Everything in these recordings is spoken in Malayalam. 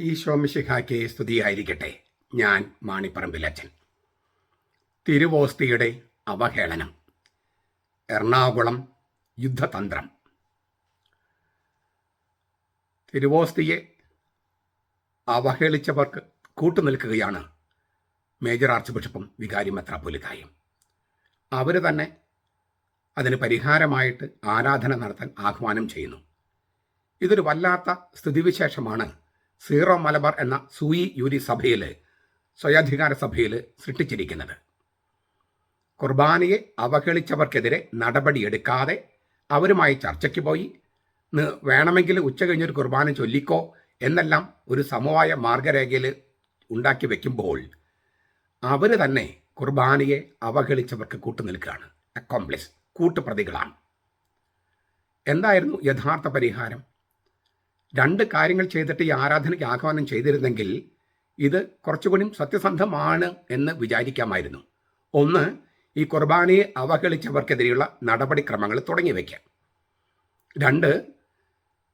ഈശോമിശിഹായ്ക്ക് സ്തുതിയായിരിക്കട്ടെ. ഞാൻ മാണിപ്പറമ്പിലച്ചൻ തിരുവോസ്തിയുടെ അവഹേളനം. എറണാകുളം യുദ്ധതന്ത്രം. തിരുവോസ്തിയെ അവഹേളിച്ചവർക്ക് കൂട്ടുനിൽക്കുകയാണ് മേജർ ആർച്ച് ബിഷപ്പും വികാരി മെത്രാപ്പൊലിക്കായും. അവർ തന്നെ അതിന് പരിഹാരമായിട്ട് ആരാധന നടത്താൻ ആഹ്വാനം ചെയ്യുന്നു. ഇതൊരു വല്ലാത്ത സ്ഥിതിവിശേഷമാണ് സീറോ മലബാർ എന്ന സൂയി യൂരി സഭയിൽ സ്വയാധികാര സഭയിൽ സൃഷ്ടിച്ചിരിക്കുന്നത്. കുർബാനയെ അവഹേളിച്ചവർക്കെതിരെ നടപടിയെടുക്കാതെ അവരുമായി ചർച്ചയ്ക്ക് പോയി. വേണമെങ്കിൽ ഉച്ച കഴിഞ്ഞൊരു കുർബാന ചൊല്ലിക്കോ എന്നെല്ലാം ഒരു സമവായ മാർഗരേഖയിൽ ഉണ്ടാക്കി വെക്കുമ്പോൾ അവർ തന്നെ കുർബാനയെ അവഹേളിച്ചവർക്ക് കൂട്ടുനിൽക്കുകയാണ്. അക്കോംപ്ലിസ് കൂട്ടുപ്രതികളാണ്. എന്തായിരുന്നു യഥാർത്ഥ പരിഹാരം? രണ്ട് കാര്യങ്ങൾ ചെയ്തിട്ട് ഈ ആരാധനയ്ക്ക് ആഹ്വാനം ചെയ്തിരുന്നെങ്കിൽ ഇത് കുറച്ചുകൂടി സത്യസന്ധമാണ് എന്ന് വിചാരിക്കാമായിരുന്നു. ഒന്ന് ഈ കുർബാനയെ അവഹേളിച്ചവർക്കെതിരെയുള്ള നടപടിക്രമങ്ങൾ തുടങ്ങി വയ്ക്കാം. രണ്ട്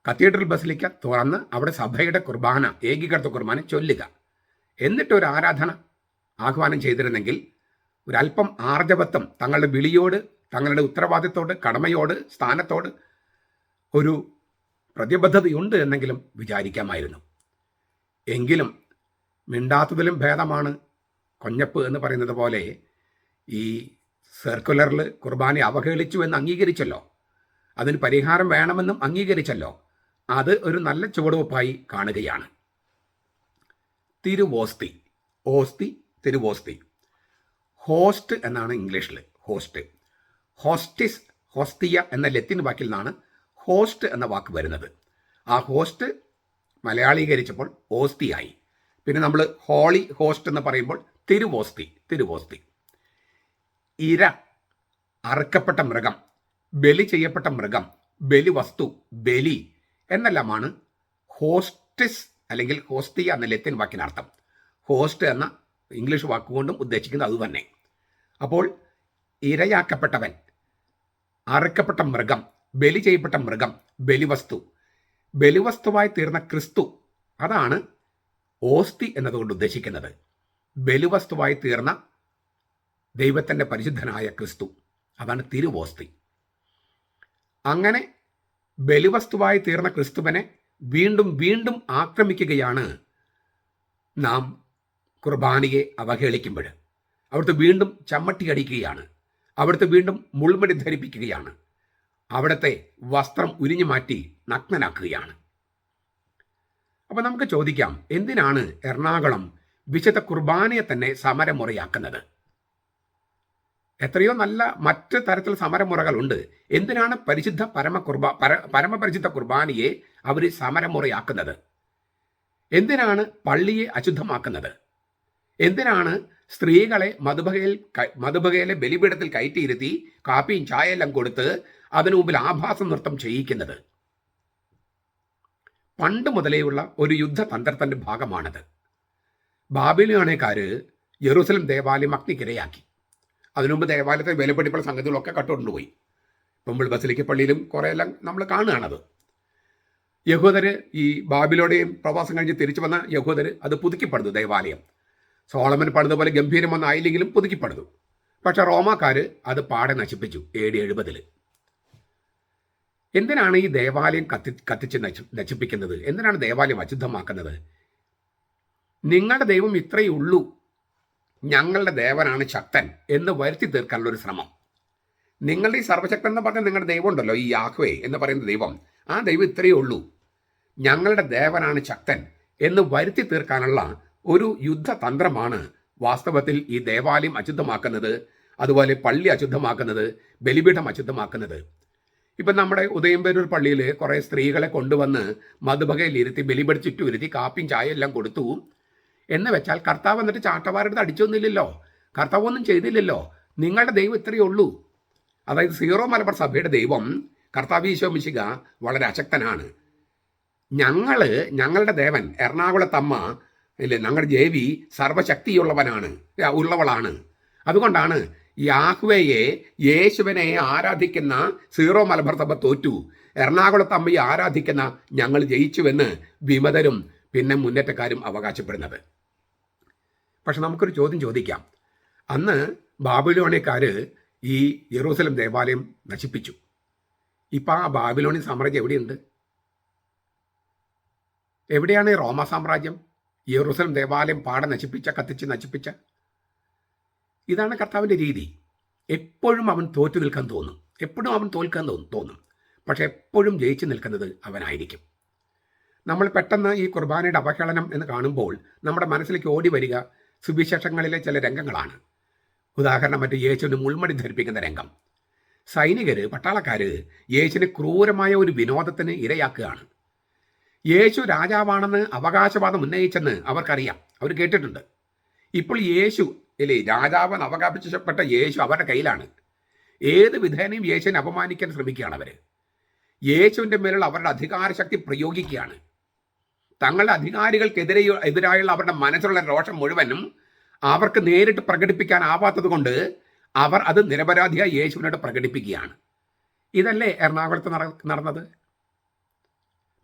കത്തീഡ്രൽ ബസിലിക്ക തുറന്ന് അവിടെ സഭയുടെ കുർബാന ഏകീകൃത കുർബാന ചൊല്ലുക. എന്നിട്ട് ഒരു ആരാധന ആഹ്വാനം ചെയ്തിരുന്നെങ്കിൽ ഒരല്പം ആർജവത്വം തങ്ങളുടെ വിളിയോട് തങ്ങളുടെ ഉത്തരവാദിത്തോട് കടമയോട് സ്ഥാനത്തോട് ഒരു പ്രതിബദ്ധതയുണ്ട് എന്നെങ്കിലും വിചാരിക്കാമായിരുന്നു. എങ്കിലും മിണ്ടാത്തതിലും ഭേദമാണ് കൊഞ്ഞപ്പ് എന്ന് പറയുന്നത് പോലെ ഈ സർക്കുലറിൽ കുർബാന അവഹേളിച്ചു എന്ന് അംഗീകരിച്ചല്ലോ. അതിന് പരിഹാരം വേണമെന്നും അംഗീകരിച്ചല്ലോ. അത് ഒരു നല്ല ചുവടുവെപ്പായി കാണുകയാണ്. തിരുവോസ്തി. ഓസ്തി തിരുവോസ്തി. ഹോസ്റ്റ് എന്നാണ് ഇംഗ്ലീഷിൽ ഹോസ്റ്റ്. ഹോസ്റ്റിസ് ഹോസ്തിയ എന്ന ലത്തിൻ വാക്കിൽ നിന്നാണ് ഹോസ്റ്റ് എന്ന വാക്ക് വരുന്നത്. ആ ഹോസ്റ്റ് മലയാളീകരിച്ചപ്പോൾ ഓസ്തിയായി. പിന്നെ നമ്മൾ ഹോളി ഹോസ്റ്റ് എന്ന് പറയുമ്പോൾ തിരുവോസ്തി തിരുവോസ്തി. ഇര അറുക്കപ്പെട്ട മൃഗം ബലി ചെയ്യപ്പെട്ട മൃഗം ബലി വസ്തു ബലി എന്നെല്ലാമാണ് ഹോസ്റ്റിസ് അല്ലെങ്കിൽ ഹോസ്തി എന്ന ലത്തിൻ വാക്കിനർത്ഥം. ഹോസ്റ്റ് എന്ന ഇംഗ്ലീഷ് വാക്കുകൊണ്ടും ഉദ്ദേശിക്കുന്നത് അതുതന്നെ അപ്പോൾ ഇരയാക്കപ്പെട്ടവൻ അറുക്കപ്പെട്ട മൃഗം ബലി ചെയ്യപ്പെട്ട മൃഗം ബലിവസ്തു. ബലിവസ്തുവായി തീർന്ന ക്രിസ്തു അതാണ് ഓസ്തി എന്നതുകൊണ്ട് ഉദ്ദേശിക്കുന്നത്. ബലിവസ്തുവായി തീർന്ന ദൈവത്തിന്റെ പരിശുദ്ധനായ ക്രിസ്തു അതാണ് തിരുവോസ്തി. അങ്ങനെ ബലിവസ്തുവായി തീർന്ന ക്രിസ്തുവിനെ വീണ്ടും വീണ്ടും ആക്രമിക്കുകയാണ് നാം കുർബാനയെ അവഹേളിക്കുമ്പോൾ. അവിടുത്തെ വീണ്ടും ചമ്മട്ടിയടിക്കുകയാണ്. അവിടുത്തെ വീണ്ടും മുൾമടി ധരിപ്പിക്കുകയാണ്. അവിടുത്തെ വസ്ത്രം ഉരിഞ്ഞു മാറ്റി നഗ്നനാക്കുകയാണ്. അപ്പോൾ നമുക്ക് ചോദിക്കാം എന്തിനാണ് എറണാകുളം വിശുദ്ധ കുർബാനയെ തന്നെ സമരമുറയാക്കുന്നത്? എത്രയോ നല്ല മറ്റ് തരത്തിൽ സമരമുറകളുണ്ട്. എന്തിനാണ് പരിശുദ്ധ പരമ കുർബ പര പരമപരിശുദ്ധ കുർബാനയെ അവർ സമരമുറയാക്കുന്നത്? എന്തിനാണ് പള്ളിയെ അശുദ്ധമാക്കുന്നത്? എന്തിനാണ് സ്ത്രീകളെ മധുബകയിൽ മധുബകയിലെ ബലിപീഠത്തിൽ കയറ്റിയിരുത്തി കാപ്പിയും ചായയെല്ലാം കൊടുത്ത് അതിനു മുമ്പിൽ ആഭാസം നൃത്തം ചെയ്യിക്കുന്നത്. പണ്ട് മുതലേയുള്ള ഒരു യുദ്ധതന്ത്രത്തിന്റെ ഭാഗമാണത്. ബാബിലോണേക്കാര് ജെറൂസലം ദേവാലയം അഗ്നിക്കിരയാക്കി. അതിനുമുമ്പ് ദേവാലയത്തെ വിലപിടിപ്പുള്ള സംഗതികളൊക്കെ കട്ടുകൊണ്ടുപോയി മുമ്പിൾ ബസിലിക്ക പള്ളിയിലും കുറേയെല്ലാം നമ്മൾ കാണുകയാണത്. യഹൂദർ ഈ ബാബിലോടെയും പ്രവാസം കഴിഞ്ഞ് തിരിച്ചു വന്ന യഹൂദർ അത് പുതുക്കിപ്പെടുന്നു ദേവാലയം. സോളമൻ പണിതുപോലെ ഗംഭീരമൊന്നും ആയില്ലെങ്കിലും പുതുക്കിപ്പെടുന്നു പക്ഷെ റോമാക്കാർ അത് പാടെ നശിപ്പിച്ചു ഡി എഴുപതിൽ എന്തിനാണ് ഈ ദേവാലയം കത്തി കത്തിച്ച് നശി നശിപ്പിക്കുന്നത്? എന്തിനാണ് ദേവാലയം അശുദ്ധമാക്കുന്നത്? നിങ്ങളുടെ ദൈവം ഇത്രയേ ഉള്ളൂ. ഞങ്ങളുടെ ദേവനാണ് ശക്തൻ എന്ന് വരുത്തി തീർക്കാനുള്ള ഒരു ശ്രമം. നിങ്ങളുടെ ഈ സർവശക്തൻ എന്ന് പറഞ്ഞ നിങ്ങളുടെ ദൈവം ഉണ്ടല്ലോ ഈ യാഹ്വേ എന്ന് പറയുന്ന ദൈവം. ആ ദൈവം ഇത്രയേ ഉള്ളൂ. ഞങ്ങളുടെ ദേവനാണ് ശക്തൻ എന്ന് വരുത്തി തീർക്കാനുള്ള ഒരു യുദ്ധതന്ത്രമാണ് വാസ്തവത്തിൽ ഈ ദേവാലയം അശുദ്ധമാക്കുന്നത് അതുപോലെ പള്ളി അശുദ്ധമാക്കുന്നത് ബലിപീഠം അശുദ്ധമാക്കുന്നത്. ഇപ്പം നമ്മുടെ ഉദയംപേരൂർ പള്ളിയിൽ കുറേ സ്ത്രീകളെ കൊണ്ടുവന്ന് മധുബകയിലിരുത്തി ഇരുത്തി ബലിപടി ചുറ്റും ഇരുത്തി കാപ്പിയും ചായ എല്ലാം കൊടുത്തു. എന്ന് വെച്ചാൽ കർത്താവ് എന്നിട്ട് ചാട്ടവാരെടുത്ത് അടിച്ചൊന്നുമില്ലല്ലോ കർത്താവ് ഒന്നും ചെയ്തില്ലല്ലോ. നിങ്ങളുടെ ദൈവം ഇത്രയേ ഉള്ളൂ. അതായത് സീറോ മലബാർ സഭയുടെ ദൈവം കർത്താവ് ഈശോ മിശിക വളരെ അശക്തനാണ്. ഞങ്ങൾ ഞങ്ങളുടെ ദേവൻ എറണാകുളത്തമ്മ ഇല്ലേ ഞങ്ങളുടെ ദേവി സർവശക്തിയുള്ളവനാണ് ഉള്ളവളാണ്. അതുകൊണ്ടാണ് യാഹ്വയെ യേശുവിനെ ആരാധിക്കുന്ന സീറോ മലബാർ സഭ തോറ്റു. എറണാകുളത്ത് അമ്മയെ ആരാധിക്കുന്ന ഞങ്ങൾ ജയിച്ചുവെന്ന് വിമതരും പിന്നെ മുന്നേറ്റക്കാരും അവകാശപ്പെടുന്നത്. പക്ഷെ നമുക്കൊരു ചോദ്യം ചോദിക്കാം. അന്ന് ബാബിലോണിയക്കാർ ഈ യെറൂസലം ദേവാലയം നശിപ്പിച്ചു. ഇപ്പം ആ ബാബിലോണി സാമ്രാജ്യം എവിടെയുണ്ട്? എവിടെയാണ് ഈ റോമ സാമ്രാജ്യം? യെറൂസലം ദേവാലയം പാടെ നശിപ്പിച്ച കത്തിച്ച് നശിപ്പിച്ച? ഇതാണ് കർത്താവിന്റെ രീതി. എപ്പോഴും അവൻ തോറ്റു നിൽക്കാൻ തോന്നും. എപ്പോഴും അവൻ തോൽക്കാൻ തോന്നും തോന്നും. പക്ഷെ എപ്പോഴും ജയിച്ചു നിൽക്കുന്നത് അവനായിരിക്കും. നമ്മൾ പെട്ടെന്ന് ഈ കുർബാനയുടെ അവഹേളനം എന്ന് കാണുമ്പോൾ നമ്മുടെ മനസ്സിലേക്ക് ഓടി വരിക സുവിശേഷങ്ങളിലെ ചില രംഗങ്ങളാണ്. ഉദാഹരണം മറ്റു യേശുവിന് മുൾമടി ധരിപ്പിക്കുന്ന രംഗം. സൈനികർ പട്ടാളക്കാർ യേശുവിനെ ക്രൂരമായ ഒരു വിനോദത്തിന് ഇരയാക്കുകയാണ്. യേശു രാജാവാണെന്ന് അവകാശവാദം ഉന്നയിച്ചെന്ന് അവർക്കറിയാം. അവർ കേട്ടിട്ടുണ്ട്. ഇപ്പോൾ യേശു ഇല്ലേ രാജാവെന്ന് അവകാശപ്പെട്ട യേശു അവരുടെ കയ്യിലാണ്. ഏത് വിധേനയും യേശുവിനെ അപമാനിക്കാൻ ശ്രമിക്കുകയാണ് അവർ യേശുവിന്റെ മേലുള്ള അവരുടെ അധികാരശക്തി പ്രയോഗിക്കുകയാണ്. തങ്ങളുടെ അധികാരികൾക്കെതിരെ എതിരായുള്ള അവരുടെ മനസ്സിലുള്ള രോഷം മുഴുവനും അവർക്ക് നേരിട്ട് പ്രകടിപ്പിക്കാനാവാത്തത് കൊണ്ട് അവർ അത് നിരപരാധിയായി യേശുവിനോട് പ്രകടിപ്പിക്കുകയാണ്. ഇതല്ലേ എറണാകുളത്ത് നടന്നത്? നടന്നത്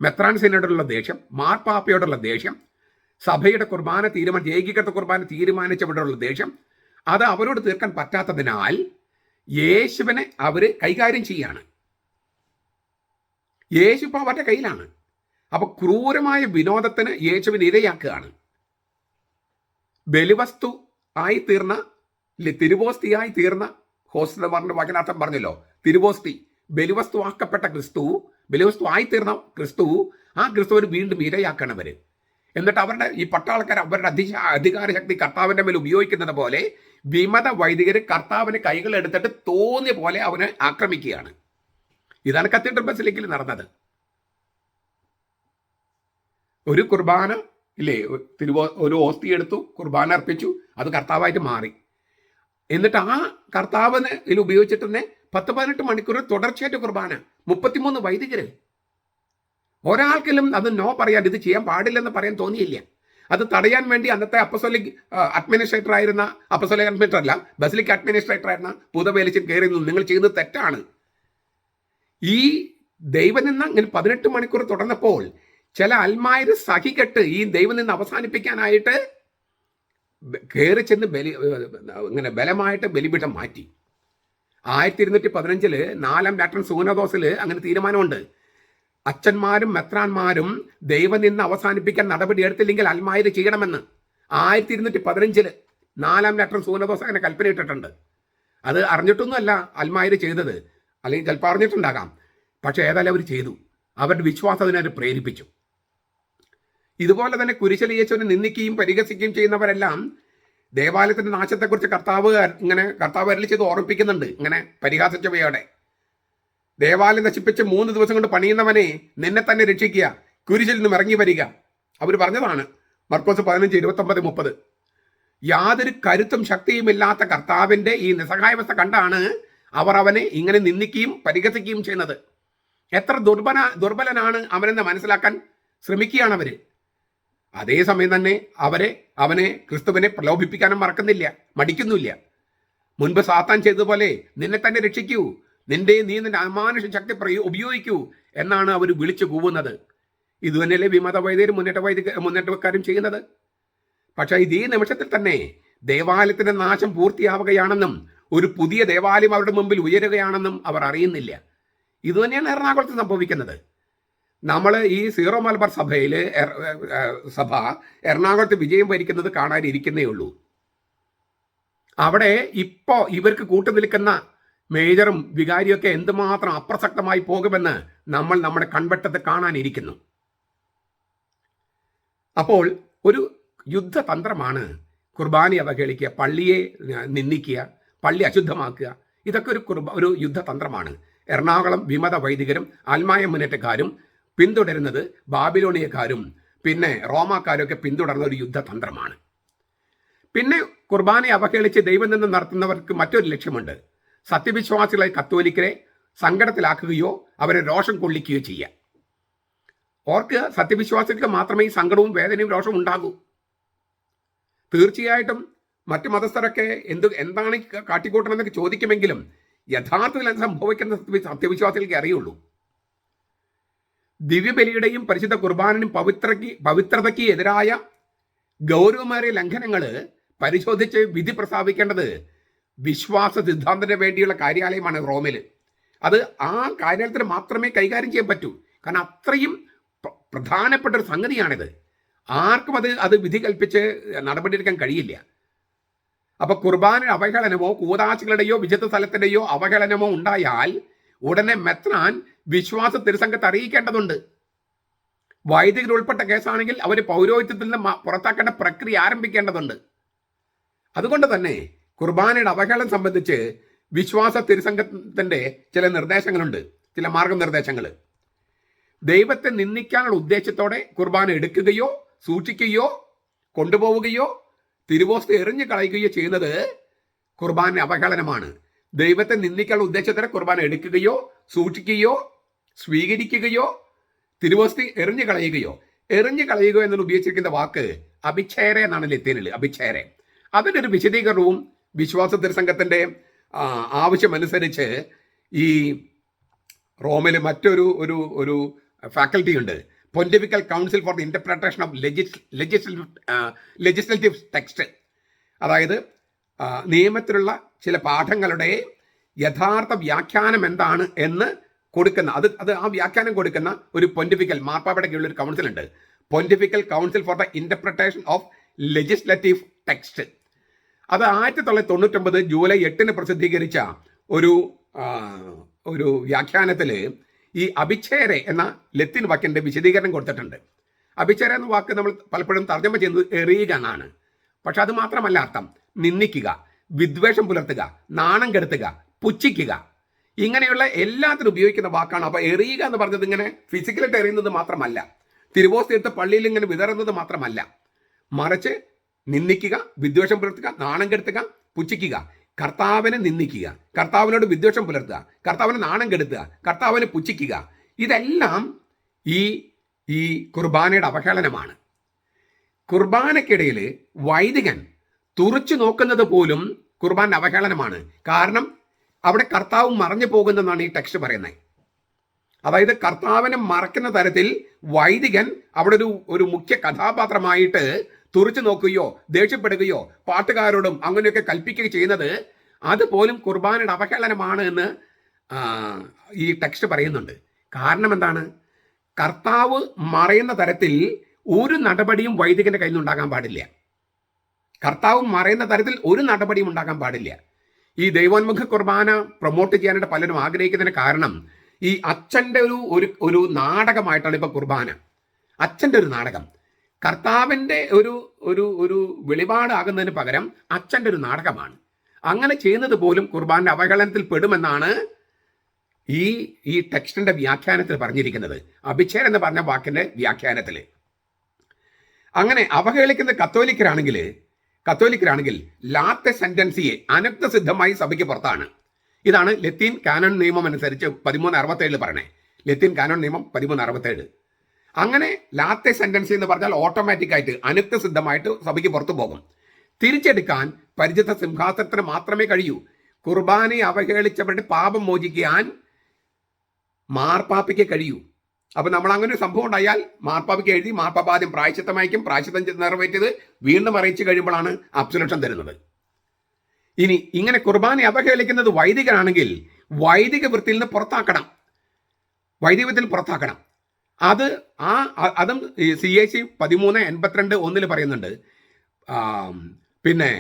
മെത്രാൻസിനോടുള്ള ദേഷ്യം മാർപ്പാപ്പയോടുള്ള ദേഷ്യം സഭയുടെ കുർബാന തീരുമാനം ഏകീകൃത കുർബാന തീരുമാനിച്ചവിടെയുള്ള ദേഷ്യം അത് അവരോട് തീർക്കാൻ പറ്റാത്തതിനാൽ യേശുവിനെ അവർ കൈകാര്യം ചെയ്യാണ്. യേശു ഇപ്പോൾ അവരുടെ കയ്യിലാണ്. അപ്പൊ ക്രൂരമായ വിനോദത്തിന് യേശുവിനെ ഇരയാക്കുകയാണ്. ബലിവസ്തു ആയി തീർന്ന തിരുവോസ്തിയായി തീർന്ന ഹോസ്റ്റ് പറഞ്ഞ വചനാർത്ഥം പറഞ്ഞല്ലോ. തിരുവോസ്തി ബലിവസ്തു ആക്കപ്പെട്ട ക്രിസ്തു ബലിവസ്തു ആയി തീർന്ന ക്രിസ്തു ആ ക്രിസ്തുവിന് വീണ്ടും ഇരയാക്കണം അവർ എന്നിട്ട് അവരുടെ ഈ പട്ടാളക്കാർ അവരുടെ അധിക അധികാരശക്തി കർത്താവിന്റെ മേൽ ഉപയോഗിക്കുന്നത് പോലെ വിമത വൈദികർ കർത്താവിന് കൈകൾ എടുത്തിട്ട് തോന്നിയ പോലെ അവനെ ആക്രമിക്കുകയാണ്. ഇതാണ് കത്തീഡ്രൽ ബസിലേക്കിൽ നടന്നത്. ഒരു കുർബാന ഇല്ലേ തിരുവോ ഒരു ഓസ്തി എടുത്തു കുർബാന അർപ്പിച്ചു അത് കർത്താവായിട്ട് മാറി. എന്നിട്ട് ആ കർത്താവിന് ഇതിൽ ഉപയോഗിച്ചിട്ട് തന്നെ പത്ത് പതിനെട്ട് മണിക്കൂർ തുടർച്ചയായിട്ട് കുർബാന. മുപ്പത്തിമൂന്ന് വൈദികര്. ഒരാൾക്കെങ്കിലും അത് നോ പറയാൻ ഇത് ചെയ്യാൻ പാടില്ലെന്ന് പറയാൻ തോന്നിയില്ല. അത് തടയാൻ വേണ്ടി അന്നത്തെ അപ്പസോലിക് അഡ്മിനിസ്ട്രേറ്റർ ആയിരുന്ന അപ്പസോലിക് അഡ്മിനിസ്ട്രേറ്റർ അല്ല ബസിലിക് അഡ്മിനിസ്ട്രേറ്റർ ആയിരുന്ന പൂതവേലിച്ചും കയറി നിങ്ങൾ ചെയ്യുന്നത് തെറ്റാണ്. ഈ ദൈവം നിന്ന് അങ്ങനെ പതിനെട്ട് മണിക്കൂർ തുടർന്നപ്പോൾ ചില അൽമായര് സഹികെട്ട് ഈ ദൈവം നിന്ന് അവസാനിപ്പിക്കാനായിട്ട് കയറി ചെന്ന് ബലി ഇങ്ങനെ ബലമായിട്ട് ബലിപീഠം മാറ്റി. ആയിരത്തി ഇരുന്നൂറ്റി പതിനഞ്ചിൽ നാലാം ലാറ്റൻ സൂനദോസിൽ അങ്ങനെ തീരുമാനമുണ്ട്. അച്ഛന്മാരും മെത്രാന്മാരും ദൈവം നിന്ന് അവസാനിപ്പിക്കാൻ നടപടി എടുത്തില്ലെങ്കിൽ അൽമായര് ചെയ്യണമെന്ന് ആയിരത്തി ഇരുന്നൂറ്റി പതിനഞ്ചിൽ നാലാം ലെറ്റർ സൂനദോസ് അങ്ങനെ കൽപ്പന ഇട്ടിട്ടുണ്ട്. അത് അറിഞ്ഞിട്ടൊന്നുമല്ല അൽമായര് ചെയ്തത്. അല്ലെങ്കിൽ ചിലപ്പോൾ അറിഞ്ഞിട്ടുണ്ടാകാം. പക്ഷെ ഏതായാലും അവർ ചെയ്തു. അവരുടെ വിശ്വാസം അതിനെ പ്രേരിപ്പിച്ചു. ഇതുപോലെ തന്നെ യേശുവിനെ നിന്ദിക്കുകയും പരിഹസിക്കുകയും ചെയ്യുന്നവരെല്ലാം ദേവാലയത്തിന്റെ നാശത്തെക്കുറിച്ച് കർത്താവ് ഇങ്ങനെ കർത്താവ് അരളി ചെയ്ത് ഓർമ്മിപ്പിക്കുന്നുണ്ട്. ഇങ്ങനെ പരിഹാസിച്ചവയോടെ. ദേവാലയം നശിപ്പിച്ച് മൂന്ന് ദിവസം കൊണ്ട് പണിയുന്നവനെ നിന്നെ തന്നെ രക്ഷിക്കുക. കുരിശിൽ നിന്നും ഇറങ്ങി വരിക. അവർ പറഞ്ഞതാണ്. മർക്കോസ് പതിനഞ്ച് ഇരുപത്തൊമ്പത് മുപ്പത്. യാതൊരു കരുത്തും ശക്തിയും ഇല്ലാത്ത കർത്താവിന്റെ ഈ നിസ്സഹായവസ്ഥ കണ്ടാണ് അവർ അവനെ ഇങ്ങനെ നിന്ദിക്കുകയും പരിഹസിക്കുകയും ചെയ്യുന്നത്. എത്ര ദുർബല ദുർബലനാണ് അവനെന്ന് മനസ്സിലാക്കാൻ ശ്രമിക്കുകയാണ് അവർ. അതേസമയം തന്നെ അവരെ അവനെ ക്രിസ്തുവിനെ പ്രലോഭിപ്പിക്കാനും മറക്കുന്നില്ല മടിക്കുന്നില്ല മുൻപ് സാത്താൻ ചെയ്തതുപോലെ നിന്നെ തന്നെ രക്ഷിക്കൂ. നിന്റെ നീ നിന്റെ അമാനുഷ ശക്തി പ്രയോ ഉപയോഗിക്കൂ എന്നാണ് അവർ വിളിച്ചു കൂവുന്നത്. ഇത് തന്നെയല്ലേ വിമത വൈദ്യരും മുന്നേറ്റ വൈദിക മുന്നേറ്റക്കാരും ചെയ്യുന്നത്? പക്ഷേ ഇത് ഈ നിമിഷത്തിൽ തന്നെ ദേവാലയത്തിന്റെ നാശം പൂർത്തിയാവുകയാണെന്നും ഒരു പുതിയ ദേവാലയം അവരുടെ മുമ്പിൽ ഉയരുകയാണെന്നും അവർ അറിയുന്നില്ല. ഇത് തന്നെയാണ് എറണാകുളത്ത് സംഭവിക്കുന്നത്. നമ്മൾ ഈ സീറോ മലബാർ സഭയിൽ സഭ എറണാകുളത്ത് വിജയം ഭരിക്കുന്നത് കാണാനിരിക്കുന്നേ ഉള്ളൂ. അവിടെ ഇപ്പോ ഇവർക്ക് കൂട്ടുനിൽക്കുന്ന മേജറും വികാരിയൊക്കെ എന്തുമാത്രം അപ്രസക്തമായി പോകുമെന്ന് നമ്മൾ നമ്മുടെ കൺവെട്ടത്ത് കാണാനിരിക്കുന്നു. അപ്പോൾ ഒരു യുദ്ധതന്ത്രമാണ് കുർബാന അവഹേളിക്കുക പള്ളിയെ നിന്ദിക്കുക പള്ളി അശുദ്ധമാക്കുക. ഇതൊക്കെ ഒരു കുർബ ഒരു യുദ്ധതന്ത്രമാണ്. എറണാകുളം വിമത വൈദികരും ആത്മായ മുന്നേറ്റക്കാരും പിന്തുടരുന്നത് ബാബിലോണിയക്കാരും പിന്നെ റോമാക്കാരൊക്കെ പിന്തുടർന്ന ഒരു യുദ്ധതന്ത്രമാണ്. പിന്നെ കുർബാനയെ അവഹേളിച്ച് ദൈവം നിന്ന് നടത്തുന്നവർക്ക് മറ്റൊരു ലക്ഷ്യമുണ്ട്. സത്യവിശ്വാസികളായ കത്തോലിക്കരെ സങ്കടത്തിലാക്കുകയോ അവരെ രോഷം കൊള്ളിക്കുകയോ ചെയ്യാം ഓർക്ക് സത്യവിശ്വാസികൾക്ക് മാത്രമേ ഈ സങ്കടവും വേദനയും രോഷവും ഉണ്ടാകൂ. തീർച്ചയായിട്ടും മറ്റു മതസ്ഥരൊക്കെ എന്ത് എന്താണ് കാട്ടിക്കൂട്ടണമെന്നൊക്കെ ചോദിക്കുമെങ്കിലും യഥാർത്ഥത്തിൽ എന്ത് സംഭവിക്കുന്ന സത്യവിശ്വാസികൾക്ക് അറിയുള്ളൂ. ദിവ്യബലിയുടെയും പരിശുദ്ധ കുർബാനയും പവിത്രയ്ക്ക് പവിത്രതയ്ക്ക് എതിരായ ഗൗരവമായ ലംഘനങ്ങൾ പരിശോധിച്ച് വിധി പ്രസ്താവിക്കേണ്ടത് വിശ്വാസ സിദ്ധാന്തത്തിന് വേണ്ടിയുള്ള കാര്യാലയമാണ് റോമിൽ. അത് ആ കാര്യാലയത്തിന് മാത്രമേ കൈകാര്യം ചെയ്യാൻ പറ്റൂ. കാരണം അത്രയും പ്രധാനപ്പെട്ട ഒരു സംഗതിയാണിത്. ആർക്കും അത് അത് വിധി കൽപ്പിച്ച് നടപടിയെടുക്കാൻ കഴിയില്ല. അപ്പൊ കുർബാന അവഹേളനമോ കൂതാശികളുടെയോ വിചിത്ര സ്ഥലത്തിന്റെയോ അവഹേളനമോ ഉണ്ടായാൽ ഉടനെ മെത്രാൻ വിശ്വാസ തിരുസംഘത്തെ അറിയിക്കേണ്ടതുണ്ട്. വൈദികർ ഉൾപ്പെട്ട കേസാണെങ്കിൽ അവർ പൗരോഹിത്യത്തിൽ നിന്ന് പുറത്താക്കേണ്ട പ്രക്രിയ ആരംഭിക്കേണ്ടതുണ്ട്. അതുകൊണ്ട് തന്നെ കുർബാനയുടെ അവഹേളനം സംബന്ധിച്ച് വിശ്വാസ തിരുസംഘത്തിന്റെ ചില നിർദ്ദേശങ്ങളുണ്ട് ചില മാർഗനിർദ്ദേശങ്ങൾ. ദൈവത്തെ നിന്ദിക്കാനുള്ള ഉദ്ദേശത്തോടെ കുർബാന എടുക്കുകയോ സൂക്ഷിക്കുകയോ കൊണ്ടുപോവുകയോ തിരുവോസ്ത് എറിഞ്ഞു കളയുകയോ ചെയ്യുന്നത് കുർബാന അവഹേളനമാണ്. ദൈവത്തെ നിന്ദിക്കാനുള്ള ഉദ്ദേശത്തോടെ കുർബാന എടുക്കുകയോ സൂക്ഷിക്കുകയോ സ്വീകരിക്കുകയോ തിരുവോസ്തി എറിഞ്ഞു കളയുകയോ. എറിഞ്ഞു കളയുക എന്നുള്ള ഉപയോഗിച്ചിരിക്കുന്ന വാക്ക് അഭിക്ഷേര എന്നാണ് ലത്തീനിൽ അഭിക്ഷേരെ അതിന്റെ ഒരു വിശദീകരണവും വിശ്വാസ തിരുസംഘത്തിന്റെ ആവശ്യമനുസരിച്ച് ഈ റോമിൽ മറ്റൊരു ഒരു ഒരു ഫാക്കൽറ്റി ഉണ്ട്. Pontifical council for the interpretation of legislative legislative text അതായത് നിയമത്തിലുള്ള ചില പാഠങ്ങളുടെ യഥാർത്ഥ വ്യാഖ്യാനം എന്താണ് എന്ന് കൊടുക്കുന്ന അത് അത് ആ വ്യാഖ്യാനം കൊടുക്കുന്ന ഒരു പൊന്റിഫിക്കൽ മാർപ്പാപ്പയുടെ കൗൺസിൽ ഉണ്ട്. Pontifical council for the interpretation of legislative text അത് ആയിരത്തി തൊള്ളായിരത്തി തൊണ്ണൂറ്റൊമ്പത് ജൂലൈ എട്ടിന് പ്രസിദ്ധീകരിച്ച ഒരു ഒരു വ്യാഖ്യാനത്തിൽ ഈ അഭിച്ഛേരെ എന്ന ലത്തിൻ വാക്കിന്റെ വിശദീകരണം കൊടുത്തിട്ടുണ്ട്. അഭിച്ഛേര എന്ന വാക്ക് നമ്മൾ പലപ്പോഴും തർജമ ചെയ്യുന്നത് എറിയുക എന്നാണ്. പക്ഷെ അത് മാത്രമല്ല അർത്ഥം. നിന്ദിക്കുക വിദ്വേഷം പുലർത്തുക നാണം കെടുത്തുക പുച്ഛിക്കുക. ഇങ്ങനെയുള്ള എല്ലാത്തിനും ഉപയോഗിക്കുന്ന വാക്കാണ്. അപ്പോൾ എറിയുക എന്ന് പറഞ്ഞത് ഇങ്ങനെ ഫിസിക്കലായിട്ട് എറിയുന്നത് മാത്രമല്ല. തിരുവോസ് തീർത്ത് പള്ളിയിൽ ഇങ്ങനെ വിതറുന്നത് മാത്രമല്ല. മറിച്ച് നിന്ദിക്കുക വിദ്വേഷം പുലർത്തുക നാണം കെടുത്തുക പുച്ഛിക്കുക. കർത്താവിനെ നിന്ദിക്കുക കർത്താവിനോട് വിദ്വേഷം പുലർത്തുക കർത്താവിനെ നാണം കെടുത്തുക കർത്താവിനെ പുച്ഛിക്കുക. ഇതെല്ലാം ഈ ഈ കുർബാനയുടെ അവഹേളനമാണ്. കുർബാനക്കിടയിൽ വൈദികൻ തുറച്ചു നോക്കുന്നത് പോലും കുർബാന അവഹേളനമാണ്. കാരണം അവിടെ കർത്താവ് മറഞ്ഞു പോകുന്നെന്നാണ് ഈ ടെക്സ്റ്റ് പറയുന്നത്. അതായത് കർത്താവിനെ മറക്കുന്ന തരത്തിൽ വൈദികൻ അവിടെ ഒരു ഒരു മുഖ്യ കഥാപാത്രമായിട്ട് തുറച്ചു നോക്കുകയോ ദേഷ്യപ്പെടുകയോ പാട്ടുകാരോടും അങ്ങനെയൊക്കെ കൽപ്പിക്കുകയോ ചെയ്യുന്നത് അതുപോലും കുർബാനയുടെ അവഹേളനമാണ് എന്ന് ഈ ടെക്സ്റ്റ് പറയുന്നുണ്ട്. കാരണം എന്താണ്? കർത്താവ് മറയുന്ന തരത്തിൽ ഒരു നടപടിയും വൈദികന്റെ കയ്യിൽ ഉണ്ടാകാൻ പാടില്ല. കർത്താവ് മറയുന്ന തരത്തിൽ ഒരു നടപടിയും ഉണ്ടാകാൻ പാടില്ല. ഈ ദൈവോന്മുഖ കുർബാന പ്രൊമോട്ട് ചെയ്യാനായിട്ട് പലരും ആഗ്രഹിക്കുന്നതിന് കാരണം ഈ അച്ഛന്റെ ഒരു ഒരു ഒരു നാടകമായിട്ടാണ് ഇപ്പൊ കുർബാന. അച്ഛന്റെ ഒരു നാടകം. കർത്താവിന്റെ ഒരു ഒരു ഒരു വെളിപാടാകുന്നതിന് പകരം അച്ഛന്റെ ഒരു നാടകമാണ്. അങ്ങനെ ചെയ്യുന്നത് പോലും കുർബാന്റെ അവഹേളനത്തിൽ പെടുമെന്നാണ് ഈ ഈ ടെക്സ്റ്റിന്റെ വ്യാഖ്യാനത്തിൽ പറഞ്ഞിരിക്കുന്നത്. അഭിക്ഷേർ എന്ന് പറഞ്ഞ വാക്കിന്റെ വ്യാഖ്യാനത്തിൽ. അങ്ങനെ അവഹേളിക്കുന്ന കത്തോലിക്കരാണെങ്കിൽ കത്തോലിക്കരാണെങ്കിൽ ലാത്ത സെന്റൻസിയെ അനക്ത സിദ്ധമായി സഭയ്ക്ക് പുറത്താണ്. ഇതാണ് ലത്തീൻ കാനൺ നിയമം അനുസരിച്ച് പതിമൂന്ന് അറുപത്തേഴിൽ പറയണേ. ലത്തീൻ കാനൺ നിയമം പതിമൂന്ന് അറുപത്തേഴ്. അങ്ങനെ ലാത്തെ സെന്റൻസി എന്ന് പറഞ്ഞാൽ ഓട്ടോമാറ്റിക് ആയിട്ട് അനക്തസിദ്ധമായിട്ട് സഭയ്ക്ക് പുറത്തു പോകും. തിരിച്ചെടുക്കാൻ പരിചിത സിംഹാസനത്തിന് മാത്രമേ കഴിയൂ. കുർബാനെ അവഹേളിച്ചവരുടെ പാപം മോചിക്കാൻ മാർപ്പാപ്പയ്ക്ക് കഴിയൂ. അപ്പൊ നമ്മൾ അങ്ങനെ ഒരു സംഭവം ഉണ്ടായാൽ മാർപ്പാപ്പയ്ക്ക് എഴുതി മാർപ്പാപ്പ ആദ്യം പ്രായശത്തം അയക്കും. പ്രായശ്ചിത്തം ചെയ്ത് നിറവേറ്റിയത് വീണ്ടും അറിയിച്ചു കഴിയുമ്പോഴാണ് അബ്സുലക്ഷൻ തരുന്നത്. ഇനി ഇങ്ങനെ കുർബാനെ അവഹേളിക്കുന്നത് വൈദികനാണെങ്കിൽ വൈദിക വൃത്തിയിൽ നിന്ന് പുറത്താക്കണം. വൈദിക വൃത്തിയിൽ പുറത്താക്കണം. അത് ആ അതും സി എ സി പതിമൂന്ന് എൺപത്തിരണ്ട് ഒന്നിൽ പറയുന്നുണ്ട്. പിന്നെ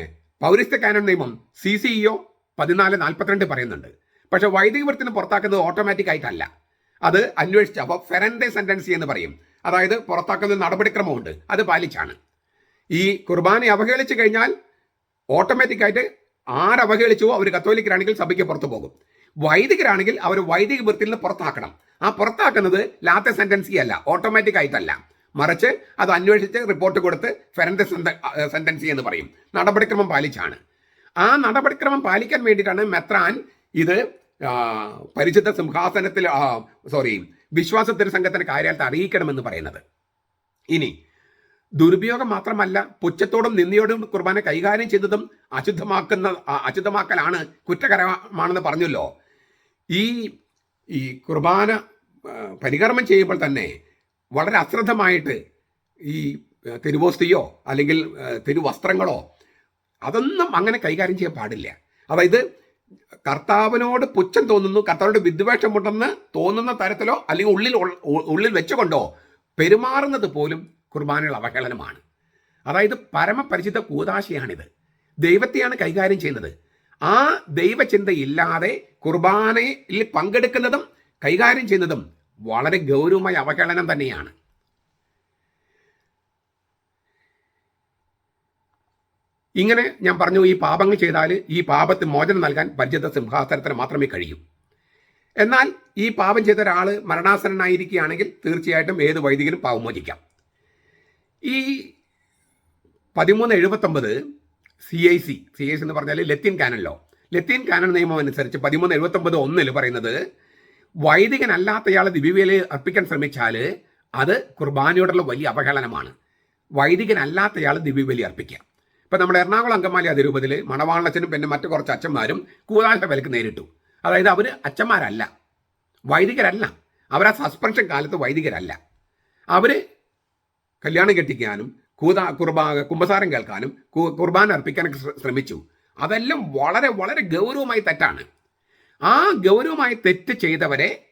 പൗരസ്ത്യ കാനൺ നിയമം സി സി ഇഒ പതിനാല് നാൽപ്പത്തിരണ്ട് പറയുന്നുണ്ട്. പക്ഷെ വൈദിക വൃത്തിന് പുറത്താക്കുന്നത് ഓട്ടോമാറ്റിക് ആയിട്ടല്ല. അത് അന്വേഷിച്ച് അപ്പോൾ ഫെറൻഡെ സെന്റൻസി എന്ന് പറയും. അതായത് പുറത്താക്കുന്ന നടപടിക്രമമുണ്ട്. അത് പാലിച്ചാണ്. ഈ കുർബാന അവഹേളിച്ചു കഴിഞ്ഞാൽ ഓട്ടോമാറ്റിക് ആയിട്ട് ആരവഹേളിച്ചോ അവർ കത്തോലിക്കരാണെങ്കിൽ സഭയ്ക്ക് പുറത്തു പോകും. വൈദികരാണെങ്കിൽ അവർ വൈദിക വൃത്തിയിൽ നിന്ന് പുറത്താക്കണം. ആ പുറത്താക്കുന്നത് ലാത്തെ സെന്റൻസി അല്ല ഓട്ടോമാറ്റിക് ആയിട്ടല്ല. മറിച്ച് അത് അന്വേഷിച്ച് റിപ്പോർട്ട് കൊടുത്ത് ഫെറൻഡ് സെന്റൻസി എന്ന് പറയും. നടപടിക്രമം പാലിച്ചാണ്. ആ നടപടിക്രമം പാലിക്കാൻ വേണ്ടിയിട്ടാണ് മെത്രാൻ ഇത് പരിശുദ്ധ സിംഹാസനത്തിൽ സോറി വിശ്വാസ തിരുസംഘത്തിന്റെ കാര്യാലയത്തെ അറിയിക്കണമെന്ന് പറയുന്നത്. ഇനി ദുരുപയോഗം മാത്രമല്ല പുച്ഛത്തോടും നിന്ദയോടും കുർബാന കൈകാര്യം ചെയ്തതും അശുദ്ധമാക്കുന്ന അശുദ്ധമാക്കലാണ് കുറ്റകരമാണെന്ന് പറഞ്ഞല്ലോ. ഈ ഈ കുർബാന പരികർമ്മം ചെയ്യുമ്പോൾ തന്നെ വളരെ അശ്രദ്ധമായിട്ട് ഈ തെരുവോസ്തിയോ അല്ലെങ്കിൽ തിരുവസ്ത്രങ്ങളോ അതൊന്നും അങ്ങനെ കൈകാര്യം ചെയ്യാൻ പാടില്ല. അതായത് കർത്താവിനോട് പുച്ഛം തോന്നുന്നു കർത്താവിനോട് വിദ്വേഷമുണ്ടെന്ന് തോന്നുന്ന തരത്തിലോ അല്ലെങ്കിൽ ഉള്ളിൽ ഉള്ളിൽ വെച്ചുകൊണ്ടോ പെരുമാറുന്നത് പോലും കുർബാനയുടെ അവഹേളനമാണ്. അതായത് പരമപരിചിത കൂതാശയാണിത്. ദൈവത്തെയാണ് കൈകാര്യം ചെയ്യുന്നത്. ആ ദൈവചിന്തയില്ലാതെ കുർബാനയിൽ പങ്കെടുക്കുന്നതും കൈകാര്യം ചെയ്യുന്നതും വളരെ ഗൗരവമായ അവഹേളനം തന്നെയാണ്. ഇങ്ങനെ ഞാൻ പറഞ്ഞു ഈ പാപങ്ങൾ ചെയ്താൽ ഈ പാപത്തിന് മോചനം നൽകാൻ പരിചിത സിംഹാസനത്തിന് മാത്രമേ കഴിയൂ. എന്നാൽ ഈ പാപം ചെയ്ത ഒരാൾ മരണാസനായിരിക്കുകയാണെങ്കിൽ തീർച്ചയായിട്ടും ഏത് വൈദികനും പാപം മോചിക്കാം. ഈ പതിമൂന്ന് എഴുപത്തൊമ്പത് C I C C I C എന്ന് പറഞ്ഞാൽ ലത്തീൻ ലോ ലത്തീൻ കാനൻ നിയമം അനുസരിച്ച് പതിമൂന്ന് എഴുപത്തൊമ്പത് ഒന്നിൽ പറയുന്നത് വൈദികനല്ലാത്തയാളെ ദിവ്യവേലി അർപ്പിക്കാൻ ശ്രമിച്ചാൽ അത് കുർബാനയോടുള്ള വലിയ അവഹേളനമാണ്. വൈദികനല്ലാത്തയാൾ ദിവ്യബലി അർപ്പിക്കുക. ഇപ്പം നമ്മുടെ എറണാകുളം അങ്കമാലി അതിരൂപത്തിൽ മണവാളച്ചനും പിന്നെ മറ്റു കുറച്ച് അച്ഛന്മാരും കൂതാശ വിലക്ക് നേരിട്ടു. അതായത് അവർ അച്ഛന്മാരല്ല. വൈദികരല്ല. അവർ ആ സസ്പെൻഷൻ കാലത്ത് വൈദികരല്ല. അവർ കല്യാണം കെട്ടിക്കാനും കൂതാ കുർബാ കുമ്പസാരം കേൾക്കാനും കുർബാന അർപ്പിക്കാനൊക്കെ ശ്രമിച്ചു. അതെല്ലാം വളരെ വളരെ ഗൗരവമായി തെറ്റാണ്. ആ ഗൗരവമായി തെറ്റ് ചെയ്തവരെ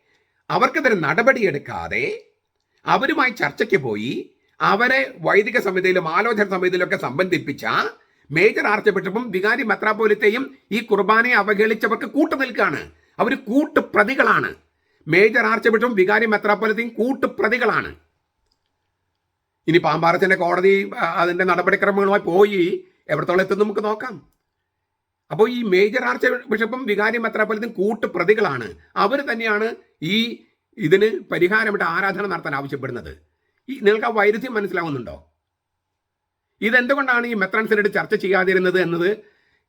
അവർക്കെതിരെ നടപടിയെടുക്കാതെ അവരുമായി ചർച്ചയ്ക്ക് പോയി അവരെ വൈദിക സമിതിയിലും ആലോചന സമിതിയിലൊക്കെ സംബന്ധിപ്പിച്ച മേജർ ആർച്ച് ബിഷപ്പും വികാരി മെത്രാപോലിത്തെയും ഈ കുർബാനയെ അവഹേളിച്ചവർക്ക് കൂട്ടു നിൽക്കുകയാണ് അവർ കൂട്ടുപ്രതികളാണ്. മേജർ ആർച്ച് ബിഷപ്പും വികാരി മെത്രാപോലിത്തെയും കൂട്ടുപ്രതികളാണ്. ഇനി പാമ്പാറച്ചന്റെ കോടതി അതിന്റെ നടപടിക്രമങ്ങളുമായി പോയി എവിടത്തോളം എത്തും നമുക്ക് നോക്കാം. അപ്പോൾ ഈ മേജർ ആർച്ച് ബിഷപ്പും വികാരി മെത്രാപ്പൊലിത്തും കൂട്ടുപ്രതികളാണ്. അവർ തന്നെയാണ് ഈ ഇതിന് പരിഹാരമായിട്ട് ആരാധന നടത്താൻ ആവശ്യപ്പെടുന്നത്. ഈ നിങ്ങൾക്ക് ആ വൈരുദ്ധ്യം മനസ്സിലാവുന്നുണ്ടോ? ഇതെന്തുകൊണ്ടാണ് ഈ മെത്രാൻസിനോട് ചർച്ച ചെയ്യാതിരുന്നത് എന്നത്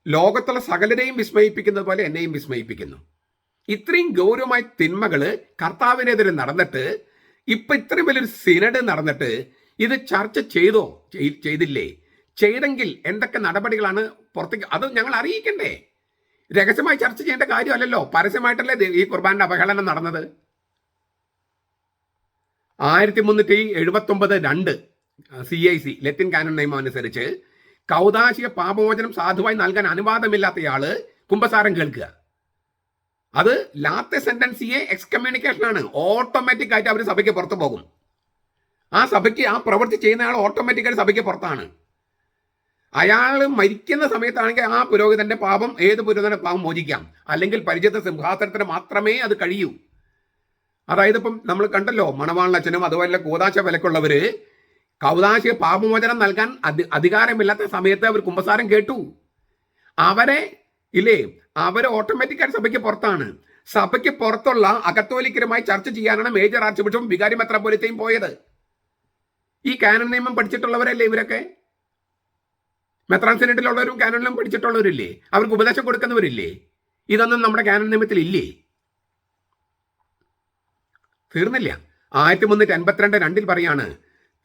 ലോകത്തുള്ള സകലരെയും വിസ്മയിപ്പിക്കുന്നത് പോലെ എന്നെയും വിസ്മയിപ്പിക്കുന്നു. ഇത്രയും ഗൗരവമായ തിന്മകൾ കർത്താവിനെതിരെ നടന്നിട്ട് ഇപ്പൊ ഇത്രയും വലിയൊരു സിനഡ് നടന്നിട്ട് ഇത് ചർച്ച ചെയ്തോ? ചെയ്തില്ലേ? ചെയ്തെങ്കിൽ എന്തൊക്കെ നടപടികളാണ് പുറത്തേക്ക് അത് ഞങ്ങൾ അറിയിക്കണ്ടേ? രഹസ്യമായി ചർച്ച ചെയ്യേണ്ട കാര്യമല്ലല്ലോ. പരസ്യമായിട്ടല്ലേ ഈ കുർബാന്റെ അവഹേളനം നടന്നത്? ആയിരത്തി മുന്നൂറ്റി എഴുപത്തി ഒമ്പത് രണ്ട് സി ഐ സി ലത്തിൻ കാനൻ നിയമം അനുസരിച്ച് കൗതാശിക പാപമോചനം സാധുവായി നൽകാൻ അനുവാദമില്ലാത്തയാൾ കുംഭസാരം കേൾക്കുക. അത് ലാത്ത സെന്റൻസിയെ എക്സ്കമ്മ്യൂണിക്കേഷൻ ആണ്. ഓട്ടോമാറ്റിക് ആയിട്ട് അവർ സഭയ്ക്ക് പുറത്തു പോകും. ആ സഭയ്ക്ക് ആ പ്രവൃത്തി ചെയ്യുന്ന ആൾ ഓട്ടോമാറ്റിക്കായിട്ട് സഭയ്ക്ക് പുറത്താണ്. അയാൾ മരിക്കുന്ന സമയത്താണെങ്കിൽ ആ പുരോഹിതന്റെ പാപം ഏത് പുരോഹിതന്റെ പാപം മോചിക്കാം. അല്ലെങ്കിൽ പരിചയത്തെ സിംഹാസനത്തിന് മാത്രമേ അത് കഴിയൂ. അതായത് ഇപ്പം നമ്മൾ കണ്ടല്ലോ മണവാളച്ചനും അതുപോലെ കൂതാശ വിലക്കുള്ളവര് കൗതാശിക പാപമോചനം നൽകാൻ അധി അധികാരമില്ലാത്ത സമയത്ത് അവർ കുമ്പസാരം കേട്ടു. അവരെ ഇല്ലേ അവർ ഓട്ടോമാറ്റിക്കായിട്ട് സഭയ്ക്ക് പുറത്താണ്. സഭയ്ക്ക് പുറത്തുള്ള അകത്തോലിക്കരുമായി ചർച്ച ചെയ്യാനാണ് മേജർ ആർച്ച് ബിഷപ്പും വികാരി മെത്രാപ്പൊലിത്തയും പോയത്. ഈ കാനൺ നിയമം പഠിച്ചിട്ടുള്ളവരല്ലേ ഇവരൊക്കെ? മെത്രാൻ സെനറ്റിലുള്ളവരും കാനണിലും പഠിച്ചിട്ടുള്ളവരില്ലേ? അവർക്ക് ഉപദേശം കൊടുക്കുന്നവരില്ലേ? ഇതൊന്നും നമ്മുടെ കാനൺ നിയമത്തിൽ ഇല്ലേ തീർന്നില്ല. ആയിരത്തി മുന്നൂറ്റി അൻപത്തിരണ്ട് രണ്ടിൽ പറയാണ്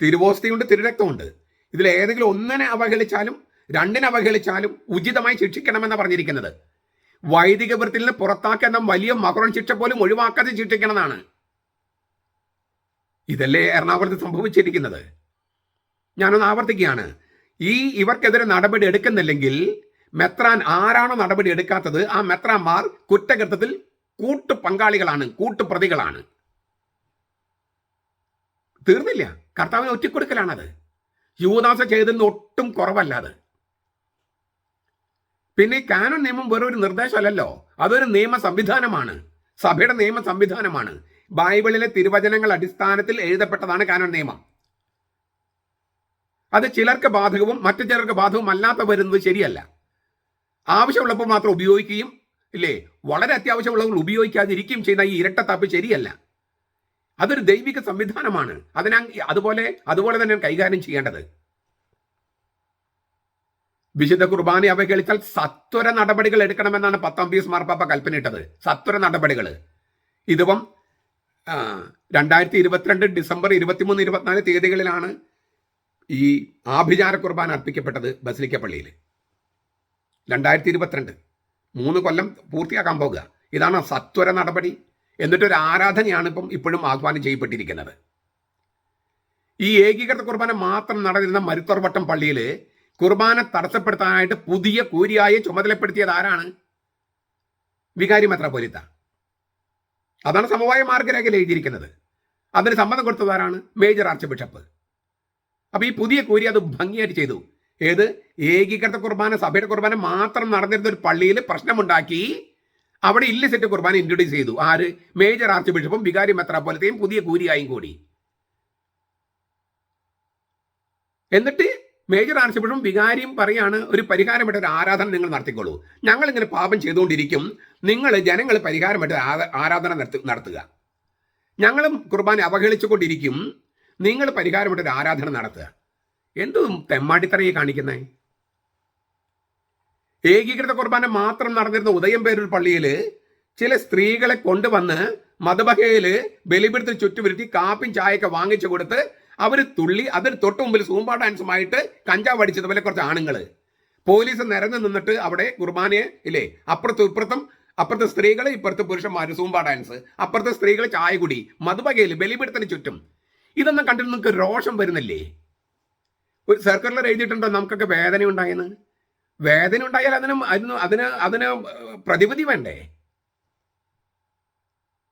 തിരുവോസ്തിയുണ്ട് തിരുരക്തമുണ്ട്. ഇതിൽ ഏതെങ്കിലും ഒന്നിനെ അവഹേളിച്ചാലും രണ്ടിനെ അവഹേളിച്ചാലും ഉചിതമായി ശിക്ഷിക്കണമെന്നാണ് പറഞ്ഞിരിക്കുന്നത്. വൈദിക വൃത്തിൽ നിന്ന് പുറത്താക്കുന്ന വലിയ മകുറൻ ശിക്ഷ പോലും ഒഴിവാക്കാതെ ശിക്ഷിക്കണമെന്നാണ് ഇതല്ലേ എറണാകുളത്ത് സംഭവിച്ചിരിക്കുന്നത്? ഞാനൊന്ന് ആവർത്തിക്കുകയാണ്. ഈ ഇവർക്കെതിരെ നടപടി എടുക്കുന്നില്ലെങ്കിൽ മെത്രാൻ ആരാണോ നടപടി എടുക്കാത്തത് ആ മെത്രാന്മാർ കുറ്റകൃത്യത്തിൽ കൂട്ടു പങ്കാളികളാണ് കൂട്ടുപ്രതികളാണ് തീർന്നില്ല. കർത്താവിന് ഒറ്റക്കൊടുക്കലാണത്. യുവദാസ ചെയ്തെന്ന് ഒട്ടും കുറവല്ലാതെ. പിന്നെ കാനോ നിയമം വെറൊരു നിർദ്ദേശമല്ലല്ലോ. അതൊരു നിയമ സംവിധാനമാണ് സഭയുടെ നിയമ സംവിധാനമാണ് ബൈബിളിലെ തിരുവചനങ്ങൾ അടിസ്ഥാനത്തിൽ എഴുതപ്പെട്ടതാണ് കാനോൻ നിയമം. അത് ചിലർക്ക് ബാധകവും മറ്റു ചിലർക്ക് ബാധകവും അല്ലാത്ത വരുന്നത് ശരിയല്ല. ആവശ്യമുള്ളപ്പോൾ മാത്രം ഉപയോഗിക്കുകയും ഇല്ലേ? വളരെ അത്യാവശ്യമുള്ളവർ ഉപയോഗിക്കാതിരിക്കുകയും ചെയ്യുന്ന ഈ ഇരട്ടത്താപ്പ് ശരിയല്ല. അതൊരു ദൈവിക സംവിധാനമാണ്. അതിനാ അതുപോലെ അതുപോലെ തന്നെ കൈകാര്യം ചെയ്യേണ്ടത്. വിശുദ്ധ കുർബാന അവഹേളിച്ചാൽ സത്വര നടപടികൾ എടുക്കണമെന്നാണ് പത്താം പീസ് മാർപ്പാപ്പ കൽപ്പനയിട്ടത്. സത്വര നടപടികൾ ആ, രണ്ടായിരത്തി ഇരുപത്തിരണ്ട് ഡിസംബർ ഇരുപത്തിമൂന്ന് ഇരുപത്തിനാല് തീയതികളിലാണ് ഈ ആഭിചാര കുർബാന അർപ്പിക്കപ്പെട്ടത് ബസിലിക്ക പള്ളിയിൽ രണ്ടായിരത്തി ഇരുപത്തിരണ്ട് മൂന്ന് കൊല്ലം പൂർത്തിയാക്കാൻ പോകുക ഇതാണ് സത്വര നടപടി എന്നിട്ടൊരു ആരാധനയാണ് ഇപ്പം ഇപ്പോഴും ആഹ്വാനം ചെയ്യപ്പെട്ടിരിക്കുന്നത്. ഈ ഏകീകൃത കുർബാന മാത്രം നടന്നിരുന്ന മരുത്തോർവട്ടം പള്ളിയിൽ കുർബാന തടസ്സപ്പെടുത്താനായിട്ട് പുതിയ കൂരിയായി ചുമതലപ്പെടുത്തിയത് ആരാണ്? വികാരി മെത്രാപ്പൊലിത്ത അതാണ് സമവായ മാർഗരേഖയിൽ എഴുതിയിരിക്കുന്നത്. അതിന് സമ്മതം കൊടുത്തതാരാണ് മേജർ ആർച്ച് ബിഷപ്പ്. അപ്പോൾ ഈ പുതിയ കൂരി അത് ഭംഗിയായിട്ട് ചെയ്തു. ഏത്? ഏകീകൃത കുർബാന സഭയുടെ കുർബാന മാത്രം നടന്നിരുന്ന ഒരു പള്ളിയിൽ പ്രശ്നമുണ്ടാക്കി അവിടെ ഇല്ലിസെറ്റ് കുർബാന ഇൻട്രൊഡ്യൂസ് ചെയ്തു. ആര്? മേജർ ആർച്ച് ബിഷപ്പും വികാരി മെത്രാപോലത്തെയും പുതിയ കൂരിയായും കൂടി. എന്നിട്ട് മേജർ ആർച്ച് ബിഷപ്പും വികാരിയും പറയാണ് ഒരു പരിഹാരമായിട്ട് ഒരു ആരാധന നിങ്ങൾ നടത്തിക്കോളൂ. ഞങ്ങൾ ഇങ്ങനെ പാപം ചെയ്തുകൊണ്ടിരിക്കും. നിങ്ങൾ ജനങ്ങൾ പരിഹാരമായിട്ട് ആരാധന നടത്തി നടത്തുക. ഞങ്ങളും കുർബാന അവഹേളിച്ചുകൊണ്ടിരിക്കും. നിങ്ങൾ പരിഹാരമായിട്ട് ഒരു ആരാധന നടത്തുക. എന്തും തെമ്മാടിത്തറയെ കാണിക്കുന്നേ. ഏകീകൃത കുർബാന മാത്രം നടന്നിരുന്ന ഉദയം ഉദയംപേരൂർ പള്ളിയിൽ ചില സ്ത്രീകളെ കൊണ്ടുവന്ന് മതബഹയിൽ ബലിപിടുത്തിൽ ചുറ്റുപുരുത്തി കാപ്പിയും ചായയൊക്കെ വാങ്ങിച്ചു കൊടുത്ത് അവർ തുള്ളി അതിന് തൊട്ട് മുമ്പിൽ സൂമ്പ ഡാൻസുമായിട്ട് കഞ്ചാവ് അടിച്ചതുപോലെ കുറച്ച് ആണുങ്ങൾ പോലീസ് നിരന്ന് നിന്നിട്ട് അവിടെ കുർബാനയെ ഇല്ലേ അപ്പുറത്തും ഇപ്പുറത്തും അപ്പുറത്തെ സ്ത്രീകൾ ഇപ്പുറത്തെ പുരുഷന്മാർ സൂമ്പ ഡാൻസ് അപ്പുറത്തെ സ്ത്രീകൾ ചായ കുടി. മധുബകയിൽ ബലിപിടുത്തിന് ചുറ്റും. ഇതൊന്നും കണ്ടിട്ട് നിങ്ങൾക്ക് രോഷം വരുന്നില്ലേ? ഒരു സർക്കുലർ എഴുതിയിട്ടുണ്ടോ നമുക്കൊക്കെ വേദന ഉണ്ടായെന്ന്? വേദന ഉണ്ടായാൽ അതിന് അതിന് അതിന് അതിന് പ്രതിവിധി വേണ്ടേ?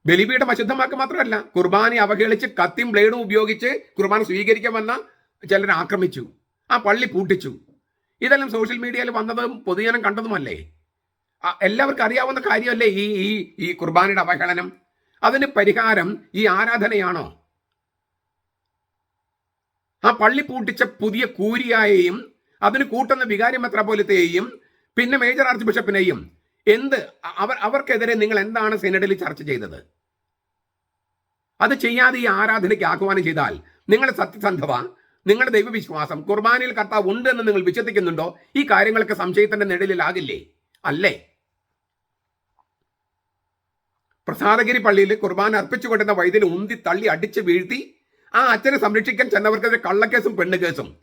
ബലിപീഠം അശുദ്ധമാക്കുക മാത്രമല്ല കുർബാന അവഹേളിച്ച് കത്തിയും ബ്ലേഡും ഉപയോഗിച്ച് കുർബാന സ്വീകരിക്കാൻ വന്ന ചിലർ ആക്രമിച്ചു. ആ പള്ളി പൂട്ടിച്ചു. ഇതെല്ലാം സോഷ്യൽ മീഡിയയിൽ വന്നതും പൊതുജനം കണ്ടതുമല്ലേ? എല്ലാവർക്കും അറിയാവുന്ന കാര്യമല്ലേ ഈ ഈ ഈ കുർബാനയുടെ അവഹേളനം? അതിന് പരിഹാരം ഈ ആരാധനയാണോ? ആ പള്ളി പൂട്ടിച്ച പുതിയ കൂരിയായെയും അതിന് കൂട്ടുന്ന വികാരി പോലത്തെയും പിന്നെ മേജർ ആർച്ച് ബിഷപ്പിനെയും എന്ത് അവർ അവർക്കെതിരെ നിങ്ങൾ എന്താണ് സെനഡിൽ ചർച്ച ചെയ്തത്? അത് ചെയ്യാതെ ഈ ആരാധനയ്ക്ക് ആഹ്വാനം ചെയ്താൽ നിങ്ങളുടെ സത്യസന്ധത നിങ്ങളുടെ ദൈവവിശ്വാസം കുർബാനയിൽ കർത്താവ് ഉണ്ട് എന്ന് നിങ്ങൾ വിശ്വസിക്കുന്നുണ്ടോ? ഈ കാര്യങ്ങളൊക്കെ സംശയത്തിന്റെ നിഴലിലാകില്ലേ? അല്ലേ? പ്രസാദഗിരി പള്ളിയിൽ കുർബാന അർപ്പിച്ചുകൊണ്ടിരുന്ന വൈദ്യനെ ഉന്തി തള്ളി അടിച്ച് വീഴ്ത്തി ആ അച്ഛനെ സംരക്ഷിക്കാൻ ചെന്നവർക്കെതിരെ കള്ളക്കേസും പെണ്ണുകേസും.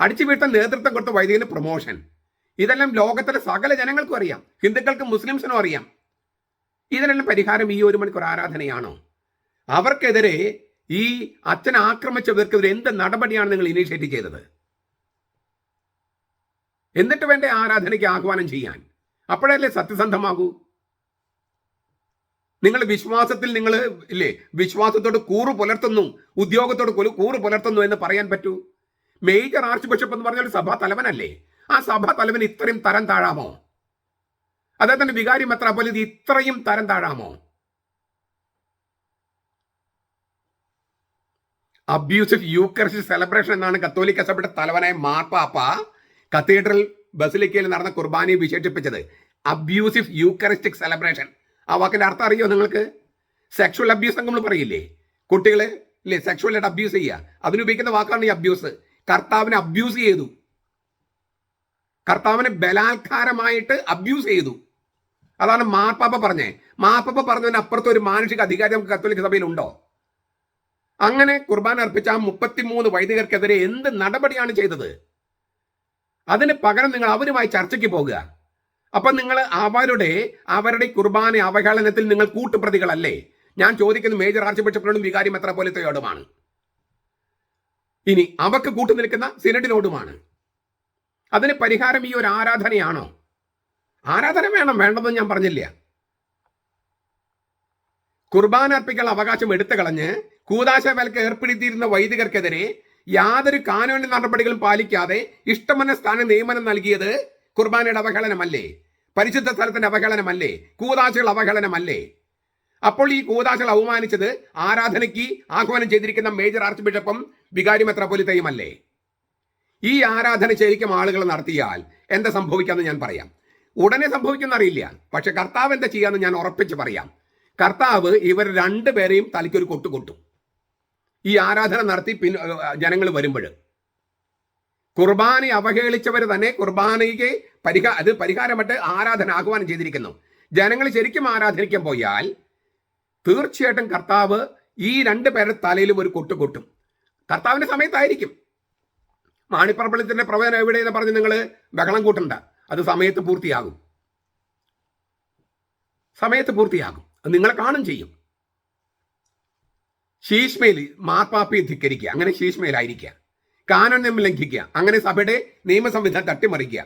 അടിച്ചു വീഴ്ത്താൻ നേതൃത്വം കൊടുത്ത വൈദികന് പ്രൊമോഷൻ. ഇതെല്ലാം ലോകത്തിലെ സകല ജനങ്ങൾക്കും അറിയാം. ഹിന്ദുക്കൾക്കും മുസ്ലിംസിനും അറിയാം. ഇതിനെല്ലാം പരിഹാരം ഈ ഒരു മണിക്കൂർ ആരാധനയാണോ? അവർക്കെതിരെ ഈ അച്ഛനെ ആക്രമിച്ചവർക്കെതിരെ എന്ത് നടപടിയാണ് നിങ്ങൾ ഇനീഷ്യേറ്റ് ചെയ്തത്? എന്നിട്ട് വേണ്ടേ ആരാധനയ്ക്ക് ആഹ്വാനം ചെയ്യാൻ? അപ്പോഴല്ലേ സത്യസന്ധമാകൂ? നിങ്ങൾ വിശ്വാസത്തിൽ നിങ്ങൾ ഇല്ലേ? വിശ്വാസത്തോട് കൂറു പുലർത്തുന്നു ഉദ്യോഗത്തോട് കൂറു പുലർത്തുന്നു എന്ന് പറയാൻ പറ്റൂ? മേജർ ആർച്ച് ബിഷപ്പ് എന്ന് പറഞ്ഞാൽ സഭാ തലവനല്ലേ? ആ സഭാ തലവൻ ഇത്രയും തരം താഴാമോ? അദ്ദേഹത്തിന്റെ വികാരി മെത്രാപ്പൊലി ഇത്രയും തരം താഴാമോ? അബ്യൂസിഫ് യൂക്കറിസ്റ്റ് സെലിബ്രേഷൻ എന്നാണ് കത്തോലിക്ക സഭയുടെ തലവനായ മാർപ്പാപ്പ കത്തീഡ്രൽ ബസിലിക്കയിൽ നടന്ന കുർബാനയെ വിശേഷിപ്പിച്ചത്. അബ്യൂസിഫ് യൂക്കറിസ്റ്റിക് സെലിബ്രേഷൻ ആ വാക്കിന്റെ അർത്ഥം അറിയോ നിങ്ങൾക്ക്? സെക്ഷുവൽ അബ്യൂസ് നമ്മൾ പറയില്ലേ? കുട്ടികളെ ഇല്ലേ സെക്ഷുവലായിട്ട് അബ്യൂസ് ചെയ്യുക അതിനുപയോഗിക്കുന്ന വാക്കാണ് ഈ അബ്യൂസ് കർത്താവിനെ അബ്യൂസ് ചെയ്തു. കർത്താവിനെ ബലാത്കാരമായിട്ട് അബ്യൂസ് ചെയ്തു. അതാണ് മാർപ്പാപ്പ പറഞ്ഞേ. മാർപ്പാപ്പ പറഞ്ഞതിന് അപ്പുറത്ത് ഒരു മാനുഷിക അധികാരം നമുക്ക് കത്തോലിക്ക സഭയിൽ ഉണ്ടോ? അങ്ങനെ കുർബാന അർപ്പിച്ച ആ മുപ്പത്തിമൂന്ന് വൈദികർക്കെതിരെ എന്ത് നടപടിയാണ് ചെയ്തത്? അതിന് പകരം നിങ്ങൾ അവരുമായി ചർച്ചയ്ക്ക് പോകുക. അപ്പൊ നിങ്ങൾ അവരുടെ അവരുടെ കുർബാന അവഹേളനത്തിൽ നിങ്ങൾ കൂട്ടുപ്രതികളല്ലേ? ഞാൻ ചോദിക്കുന്നത് മേജർ ആർച്ച് ബിഷപ്പിനോടും വികാരി മെത്രാപോലിത്തയോടുമാണ് ഇനി അവക്ക് കൂട്ടുനിൽക്കുന്ന സിനഡിനോടുമാണ്. അതിന് പരിഹാരം ഈ ഒരു ആരാധനയാണോ? ആരാധന വേണം വേണ്ടെന്ന് ഞാൻ പറഞ്ഞില്ല. കുർബാന അർപ്പിക്കൽ അവകാശം എടുത്തു കളഞ്ഞ് കൂതാശ വിലക്ക് ഏർപ്പെടുത്തിയിരുന്ന വൈദികർക്കെതിരെ യാതൊരു കാനോന്റെ നടപടികളും പാലിക്കാതെ ഇഷ്ടമന സ്ഥാന നിയമനം നൽകിയത് കുർബാനയുടെ അവഹേളനമല്ലേ? പരിശുദ്ധ സ്ഥലത്തിന്റെ അവഹേളനമല്ലേ? കൂതാശകൾ അവഹേളനമല്ലേ? അപ്പോൾ ഈ കൂതാശകൾ അവമാനിച്ചത് ആരാധനയ്ക്ക് ആഹ്വാനം ചെയ്തിരിക്കുന്ന മേജർ ആർച്ച് ബിഷപ്പും വികാരി മെത്രാപ്പൊലിത്തയുമല്ലേ? ഈ ആരാധന ശരിക്കും ആളുകൾ നടത്തിയാൽ എന്താ സംഭവിക്കാമെന്ന് ഞാൻ പറയാം. ഉടനെ സംഭവിക്കുന്ന അറിയില്ല പക്ഷെ കർത്താവ് എന്താ ചെയ്യാന്ന് ഞാൻ ഉറപ്പിച്ച് പറയാം. കർത്താവ് ഇവർ രണ്ടുപേരെയും തലയ്ക്കൊരു കൊട്ടു കൊട്ടും. ഈ ആരാധന നടത്തി പിന്നെ ജനങ്ങൾ വരുമ്പോൾ. കുർബാന അവഹേളിച്ചവർ തന്നെ കുർബാനയ്ക്ക് പരിഹാ അത് പരിഹാരമായിട്ട് ആരാധന ആഹ്വാനം ചെയ്തിരിക്കുന്നു. ജനങ്ങൾ ശരിക്കും ആരാധനിക്കാൻ പോയാൽ തീർച്ചയായിട്ടും കർത്താവ് ഈ രണ്ട് പേരുടെ തലയിലും ഒരു കൊട്ടു കൊട്ടും. കർത്താവിന്റെ സമയത്തായിരിക്കും. മാണിപ്പറമ്പളത്തിന്റെ പ്രവചനം എവിടെയെന്ന് പറഞ്ഞ് നിങ്ങൾ ബഹളം കൂട്ടണ്ട. അത് സമയത്ത് പൂർത്തിയാകും. സമയത്ത് പൂർത്തിയാകും. അത് നിങ്ങളെ കാണും ചെയ്യും. ശീഷ്മയിൽ മാർപ്പാപ്പയെ ധിക്കരിക്കുക. അങ്ങനെ ശീഷ്മയിലായിരിക്കുക കാനൻ നിയമം ലംഘിക്കുക. അങ്ങനെ സഭയുടെ നിയമസംവിധാനം തട്ടിമറിക്കുക.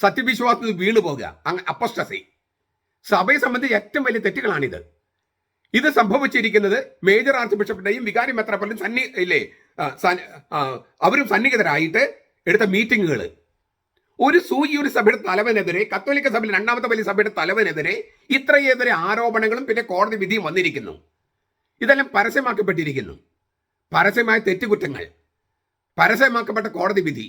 സത്യവിശ്വാസത്തിൽ വീണു പോകുക. അപ്പസ്റ്റസി സഭയെ സംബന്ധിച്ച് ഏറ്റവും വലിയ തെറ്റുകളാണിത്. ഇത് സംഭവിച്ചിരിക്കുന്നത് മേജർ ആർച്ച് ബിഷപ്പിന്റെയും വികാരി മെത്രാപ്പൊലിയും സന്നി ഇല്ലേ അവരും സന്നിഹിതരായിട്ട് എടുത്ത മീറ്റിങ്ങുകൾ ഒരു സൂചി ഒരു സഭയുടെ തലവനെതിരെ കത്തോലിക്ക സഭയിൽ രണ്ടാമത്തെ വലിയ സഭയുടെ തലവനെതിരെ ഇത്രയേറെ ആരോപണങ്ങളും പിന്നെ കോടതി വിധിയും വന്നിരിക്കുന്നു. ഇതെല്ലാം പരസ്യമാക്കപ്പെട്ടിരിക്കുന്നു. പരസ്യമായ തെറ്റുകുറ്റങ്ങൾ. പരസ്യമാക്കപ്പെട്ട കോടതി വിധി.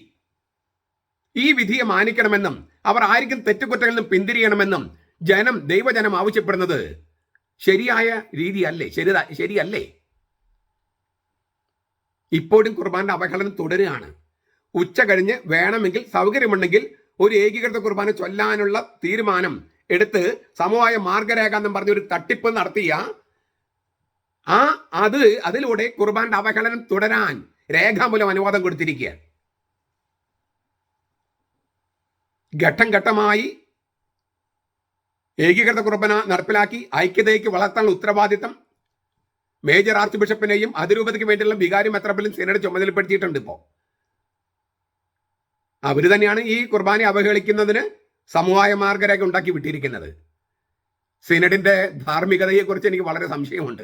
ഈ വിധിയെ മാനിക്കണമെന്നും അവർ ആയിരിക്കും തെറ്റുകുറ്റങ്ങളിൽ നിന്നും പിന്തിരിയണമെന്നും ജനം ദൈവജനം ആവശ്യപ്പെടുന്നത് ശരിയായ രീതിയല്ലേ? ശരി ശരിയല്ലേ? ഇപ്പോഴും കുർബാന്റെ അവഹേളനം തുടരുകയാണ്. ഉച്ച കഴിഞ്ഞ് വേണമെങ്കിൽ സൗകര്യമുണ്ടെങ്കിൽ ഒരു ഏകീകൃത കുർബാന ചൊല്ലാനുള്ള തീരുമാനം എടുത്ത് സമവായ മാർഗരേഖ എന്നും പറഞ്ഞ ഒരു തട്ടിപ്പ് നടത്തിയ ആ അത് അതിലൂടെ കുർബാന്റെ അവഹേളനം തുടരാൻ രേഖാമൂലം അനുവാദം കൊടുത്തിരിക്കുക. ഘട്ടം ഘട്ടമായി ഏകീകൃത കുർബന നടപ്പിലാക്കി ഐക്യതയ്ക്ക് വളർത്താനുള്ള ഉത്തരവാദിത്തം മേജർ ആർച്ച് ബിഷപ്പിനെയും അതിരൂപതയ്ക്ക് വേണ്ടിയുള്ള വികാരി മെത്രപ്പിലും സിനഡ് ചുമതലപ്പെടുത്തിയിട്ടുണ്ട് ഇപ്പോൾ അവർ തന്നെയാണ് ഈ കുർബാന അവഹേളിക്കുന്നതിന് സമവായ മാർഗരേഖ ഉണ്ടാക്കി വിട്ടിരിക്കുന്നത്. സിനഡിന്റെ ധാർമ്മികതയെക്കുറിച്ച് എനിക്ക് വളരെ സംശയമുണ്ട്.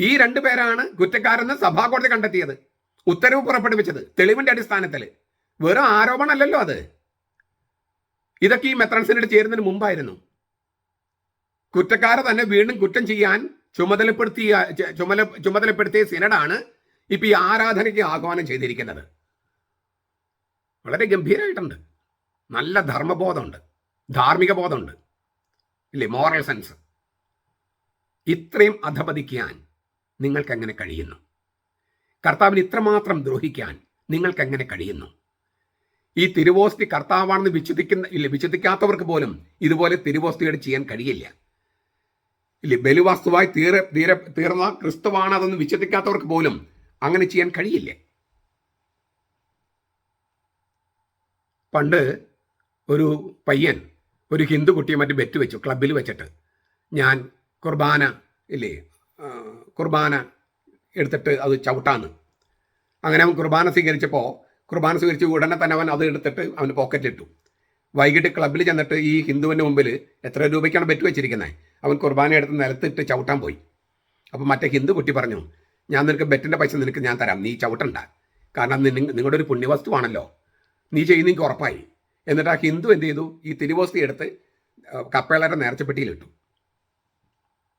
ഈ രണ്ടു പേരാണ് കുറ്റക്കാരെന്ന് സഭാകോടതി കണ്ടെത്തിയത്. ഉത്തരവ് പുറപ്പെടുവിച്ചത് തെളിവിന്റെ അടിസ്ഥാനത്തിൽ വെറും ആരോപണമല്ലല്ലോ അത്. ഇതൊക്കെ ഈ മെത്രൻസിനോട് ചേരുന്നതിന് മുമ്പായിരുന്നു. കുറ്റക്കാരെ തന്നെ വീണ്ടും കുറ്റം ചെയ്യാൻ ചുമതലപ്പെടുത്തിയ ചുമല ചുമതലപ്പെടുത്തിയ സിനഡാണ് ഇപ്പൊ ഈ ആരാധനയ്ക്ക് ആഹ്വാനം ചെയ്തിരിക്കുന്നത്. വളരെ ഗംഭീരമായിട്ടുണ്ട് നല്ല ധർമ്മബോധമുണ്ട്. ധാർമ്മിക ബോധമുണ്ട്. ഇല്ലേ? മോറൽ സെൻസ് ഇത്രയും അധപതിക്കാൻ നിങ്ങൾക്ക് എങ്ങനെ കഴിയുന്നു. കർത്താവിന് ഇത്രമാത്രം ദ്രോഹിക്കാൻ നിങ്ങൾക്കെങ്ങനെ കഴിയുന്നു. ഈ തിരുവോസ്തി കർത്താവാണെന്ന് വിശ്വസിക്കുന്ന ഇല്ല വിശ്വസിക്കാത്തവർക്ക് പോലും ഇതുപോലെ തിരുവോസ്തിയോട് ചെയ്യാൻ കഴിയില്ല. ഇല്ല ബലിവാസ്തുവായി തീര തീര തീർന്ന ക്രിസ്തുവാണ് അതെന്ന് വിശ്വസിക്കാത്തവർക്ക് പോലും അങ്ങനെ ചെയ്യാൻ കഴിയില്ല. പണ്ട് ഒരു പയ്യൻ ഒരു ഹിന്ദു കുട്ടിയെ മറ്റു ബെറ്റ് വെച്ചു ക്ലബിൽ വെച്ചിട്ട്. ഞാൻ കുർബാന ഇല്ലേ കുർബാന എടുത്തിട്ട് അത് ചവിട്ടാന്ന്. അങ്ങനെ അവൻ കുർബാന സ്വീകരിച്ചപ്പോൾ കുർബാന സ്വീകരിച്ച് ഉടനെ തന്നെ അവൻ അത് എടുത്തിട്ട് അവൻ പോക്കറ്റിലിട്ടു. വൈകിട്ട് ക്ലബിൽ ചെന്നിട്ട് ഈ ഹിന്ദുവിന്റെ മുമ്പിൽ എത്ര രൂപയ്ക്കാണ് ബെറ്റ് വെച്ചിരിക്കുന്നത് അവൻ കുർബാന എടുത്ത് നിലത്തിട്ട് ചവിട്ടാൻ പോയി. അപ്പോൾ മറ്റേ ഹിന്ദു കുട്ടി പറഞ്ഞു ഞാൻ നിനക്ക് ബെറ്റിന്റെ പൈസ നിനക്ക് ഞാൻ തരാം നീ ചവിട്ടണ്ട. കാരണം നിങ്ങ- നിങ്ങളുടെ ഒരു പുണ്യവസ്തുവാണല്ലോ. നീ ചെയ്യുന്ന ഉറപ്പായി. എന്നിട്ട് ആ ഹിന്ദു എന്ത് ചെയ്തു? ഈ തിരുവോസ്തി എടുത്ത് കപ്പേളരെ നേർച്ചപ്പെട്ടിയിലിട്ടു.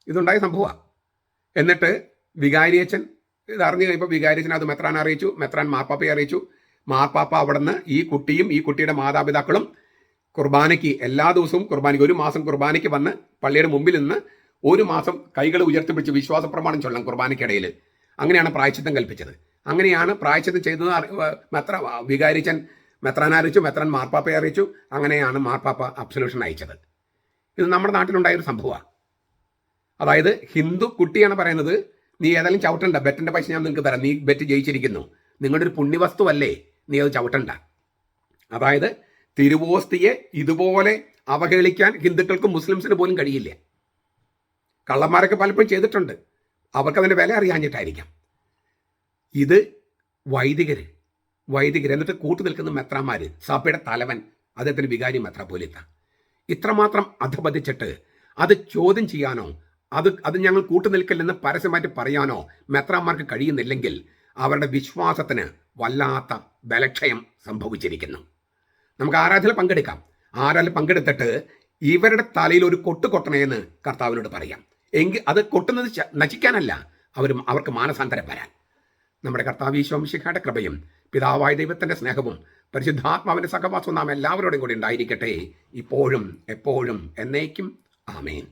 ഇതുണ്ടായ സംഭവമാണ് എന്നിട്ട് വികാരിയച്ചൻ ഇത് അറിഞ്ഞു കഴിയുമ്പോൾ വികാരിയച്ചൻ അത് മെത്രാൻ അറിയിച്ചു. മെത്രാൻ മാർപ്പാപ്പയെ അറിയിച്ചു. മാർപ്പാപ്പ അവിടുന്ന് ഈ കുട്ടിയും ഈ കുട്ടിയുടെ മാതാപിതാക്കളും കുർബാനയ്ക്ക് എല്ലാ ദിവസവും കുർബാനയ്ക്ക് ഒരു മാസം കുർബാനയ്ക്ക് വന്ന് പള്ളിയുടെ മുമ്പിൽ നിന്ന് ഒരു മാസം കൈകൾ ഉയർത്തിപ്പിടിച്ച് വിശ്വാസ പ്രമാണം ചൊല്ലാം കുർബാനയ്ക്കിടയിൽ അങ്ങനെയാണ് പ്രായച്ചിത്തം കൽപ്പിച്ചത്. അങ്ങനെയാണ് പ്രായച്ചിത്തം ചെയ്തത് മെത്ര വികാരിച്ചൻ മെത്രാൻ അറിയിച്ചു മെത്രാൻ മാർപ്പാപ്പയെ അറിയിച്ചു. അങ്ങനെയാണ് മാർപ്പാപ്പ അബ്സൊല്യൂഷൻ അയച്ചത്. ഇത് നമ്മുടെ നാട്ടിലുണ്ടായ ഒരു സംഭവമാണ് അതായത് ഹിന്ദു കുട്ടിയാണ് പറയുന്നത് നീ ഏതായാലും ചവിട്ടണ്ട ബെറ്റിന്റെ പൈസ ഞാൻ നിങ്ങൾക്ക് തരാം നീ ബെറ്റ് ജയിച്ചിരിക്കുന്നു. നിങ്ങളുടെ ഒരു പുണ്യവസ്തുവല്ലേ നീ അത് ചവിട്ടണ്ട. അതായത് തിരുവോസ്തിയെ ഇതുപോലെ അവഹേളിക്കാൻ ഹിന്ദുക്കൾക്കും മുസ്ലിംസിന് പോലും കഴിയില്ല. കള്ളന്മാരൊക്കെ പലപ്പോഴും ചെയ്തിട്ടുണ്ട്. അവർക്ക് അതിന്റെ വില അറിയാഞ്ഞിട്ടായിരിക്കാം. ഇത് വൈദികര് വൈദികർ എന്നിട്ട് കൂട്ടു നിൽക്കുന്ന മെത്രാമാർ സഭയുടെ തലവൻ അദ്ദേഹത്തിന് വികാരി മെത്രാപോലിത്ത ഇത്രമാത്രം അധപതിച്ചിട്ട് അത് ചോദ്യം ചെയ്യാനോ അത് അത് ഞങ്ങൾ കൂട്ടുനിൽക്കില്ലെന്ന് പരസ്യമായിട്ട് പറയാനോ മെത്രാന്മാർക്ക് കഴിയുന്നില്ലെങ്കിൽ അവരുടെ വിശ്വാസത്തിന് വല്ലാത്ത ബലക്ഷയം സംഭവിച്ചിരിക്കുന്നു. നമുക്ക് ആരാധന പങ്കെടുക്കാം. ആരാധന പങ്കെടുത്തിട്ട് ഇവരുടെ തലയിൽ ഒരു കൊട്ട് കൊട്ടണേന്ന് കർത്താവിനോട് പറയാം. എങ്കിൽ അത് കൊട്ടുന്നത് നശിക്കാനല്ല അവർ അവർക്ക് മാനസാന്തരം വരാൻ. നമ്മുടെ കർത്താവ് ഈശോംശിഖയുടെ കൃപയും പിതാവായ ദൈവത്തിന്റെ സ്നേഹവും പരിശുദ്ധാത്മാവിന്റെ സഹവാസവും നാം എല്ലാവരോടും കൂടി ഉണ്ടായിരിക്കട്ടെ. ഇപ്പോഴും എപ്പോഴും എന്നേക്കും. ആമേൻ.